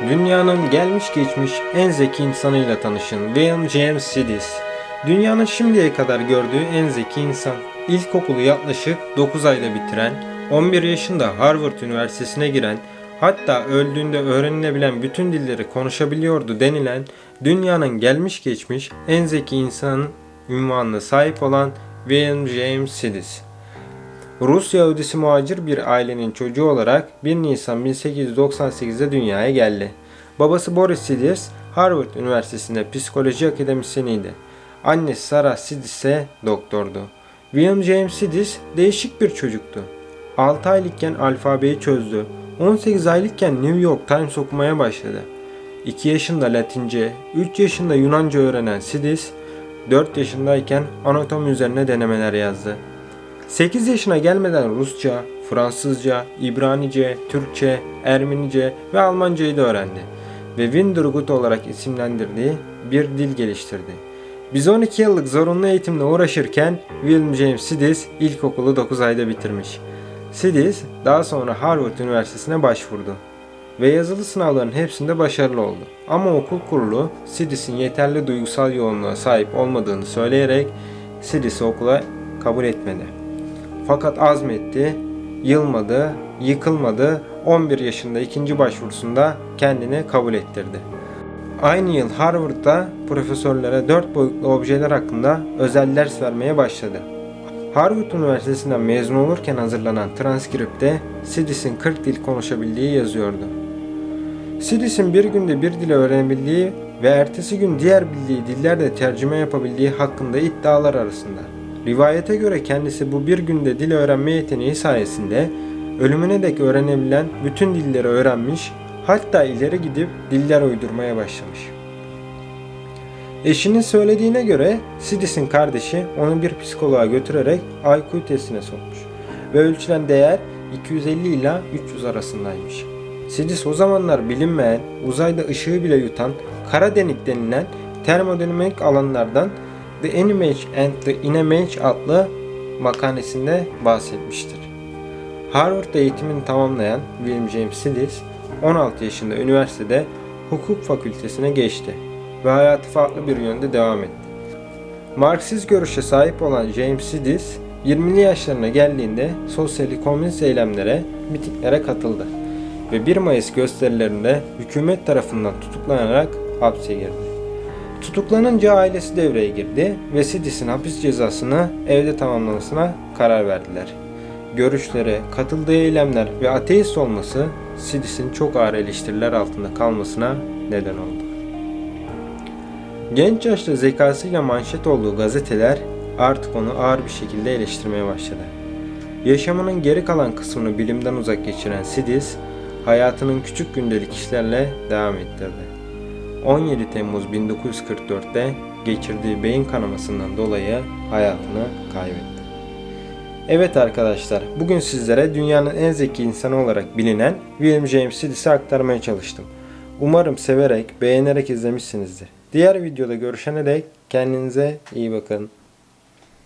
Dünyanın gelmiş geçmiş en zeki insanıyla tanışın. William James Sidis. Dünyanın şimdiye kadar gördüğü en zeki insan. İlkokulu yaklaşık 9 ayda bitiren, 11 yaşında Harvard Üniversitesi'ne giren, hatta öldüğünde öğrenilebilen bütün dilleri konuşabiliyordu denilen dünyanın gelmiş geçmiş en zeki insanın ünvanına sahip olan William James Sidis. Rus Yahudisi muhacir bir ailenin çocuğu olarak 1 Nisan 1898'de dünyaya geldi. Babası Boris Sidis, Harvard Üniversitesi'nde psikoloji akademisyeniydi. Annesi Sarah Sidis ise doktordu. William James Sidis değişik bir çocuktu. 6 aylıkken alfabeyi çözdü. 18 aylıkken New York Times okumaya başladı. 2 yaşında Latince, 3 yaşında Yunanca öğrenen Sidis, 4 yaşındayken anatomi üzerine denemeler yazdı. 8 yaşına gelmeden Rusça, Fransızca, İbranice, Türkçe, Ermenice ve Almancayı da öğrendi ve Wintergut olarak isimlendirdiği bir dil geliştirdi. Biz 12 yıllık zorunlu eğitimle uğraşırken William James Sidis ilkokulu 9 ayda bitirmiş. Sidis daha sonra Harvard Üniversitesi'ne başvurdu ve yazılı sınavların hepsinde başarılı oldu. Ama okul kurulu Sidis'in yeterli duygusal yoğunluğa sahip olmadığını söyleyerek Sidis'i okula kabul etmedi. Fakat azmetti, yılmadı, yıkılmadı, 11 yaşında ikinci başvurusunda kendini kabul ettirdi. Aynı yıl Harvard'da profesörlere dört boyutlu objeler hakkında özel ders vermeye başladı. Harvard Üniversitesi'nden mezun olurken hazırlanan transkripte Sidis'in 40 dil konuşabildiği yazıyordu. Sidis'in bir günde bir dil öğrenebildiği ve ertesi gün diğer bildiği dillerde tercüme yapabildiği hakkında iddialar arasında. Rivayete göre kendisi bu bir günde dil öğrenme yeteneği sayesinde ölümüne dek öğrenebilen bütün dilleri öğrenmiş, hatta ileri gidip diller uydurmaya başlamış. Eşinin söylediğine göre Sidis'in kardeşi onu bir psikoloğa götürerek IQ testine sokmuş ve ölçülen değer 250 ila 300 arasındaymış. Sidis o zamanlar bilinmeyen, uzayda ışığı bile yutan kara delik denilen termodinamik alanlardan The Animage and the Inimage adlı makalesinde bahsetmiştir. Harvard'da eğitimini tamamlayan William James Sidis 16 yaşında üniversitede hukuk fakültesine geçti ve hayatı farklı bir yönde devam etti. Marksist görüşe sahip olan James Sidis 20'li yaşlarına geldiğinde sosyali komünist eylemlere, mitinglere katıldı ve 1 Mayıs gösterilerinde hükümet tarafından tutuklanarak hapse girdi. Tutuklanınca ailesi devreye girdi ve Sidis'in hapis cezasını evde tamamlamasına karar verdiler. Görüşleri, katıldığı eylemler ve ateist olması Sidis'in çok ağır eleştiriler altında kalmasına neden oldu. Genç yaşta zekasıyla manşet olduğu gazeteler artık onu ağır bir şekilde eleştirmeye başladı. Yaşamının geri kalan kısmını bilimden uzak geçiren Sidis, hayatının küçük gündelik işlerle devam ettirdi. 17 Temmuz 1944'te geçirdiği beyin kanamasından dolayı hayatını kaybetti. Evet arkadaşlar, bugün sizlere dünyanın en zeki insanı olarak bilinen William James Sidis'i aktarmaya çalıştım. Umarım severek, beğenerek izlemişsinizdir. Diğer videoda görüşene dek kendinize iyi bakın.